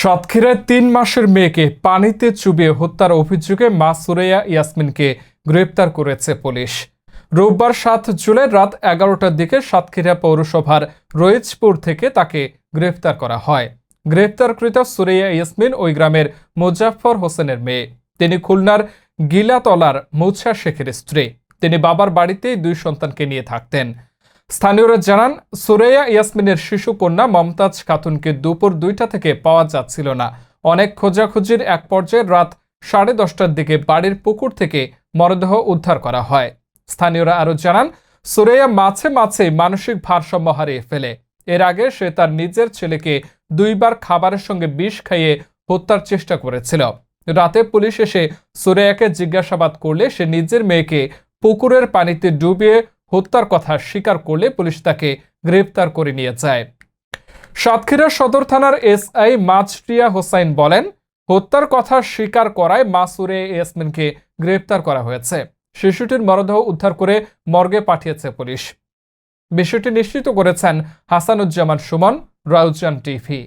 সাতক্ষীরায় তিন মাসের মেয়েকে পানিতে চুবিয়ে হত্যার অভিযোগে মা সুরেয়া ইয়াসমিনকে গ্রেপ্তার করেছে পুলিশ। রোববার সাত জুলাই রাত এগারোটার দিকে সাতক্ষীরা পৌরসভার রয়েজপুর থেকে তাকে গ্রেপ্তার করা হয়। গ্রেপ্তারকৃত সুরেয়া ইয়াসমিন ওই গ্রামের মুজাফফর হোসেনের মেয়ে। তিনি খুলনার গিলাতলার মুছা শেখের স্ত্রী। তিনি বাবার বাড়িতেই দুই সন্তানকে নিয়ে থাকতেন। স্থানীয়রা জানান সুরেয়া ইয়াসমিনের শিশু কন্যা মমতাজ খাতুনকে দুপুর দুইটা থেকে পাওয়া যাচ্ছিল না। অনেক খোঁজাখুঁজির এক পর্যায়ে রাত সাড়ে দশটার দিকে বাড়ির পুকুর থেকে মরদেহ উদ্ধার করা হয়। স্থানীয়রা আরও জানান সুরেয়া মাছে মাছে মানসিক ভারসাম্য হারিয়ে ফেলে। এর আগে সে তার নিজের ছেলেকে দুইবার খাবারের সঙ্গে বিষ খাইয়ে হত্যার চেষ্টা করেছিল। রাতে পুলিশ এসে সুরেয়াকে জিজ্ঞাসাবাদ করলে সে নিজের মেয়েকে পুকুরের পানিতে ডুবিয়ে হত্যার কথা স্বীকার করলে পুলিশ তাকে গ্রেপ্তার করে নিয়ে যায়। সাতক্ষীরা সদর থানার এসআই মাছরিয়া হোসাইন বলেন, হত্যার কথা স্বীকার করায় মাসুরে ইয়াসমিনকে গ্রেপ্তার করা হয়েছে। শিশুটির মরদেহ উদ্ধার করে মর্গে পাঠিয়েছে পুলিশ। বিষয়টি নিশ্চিত করেছেন হাসানুজ্জামান সুমন, রাউজান টিভি।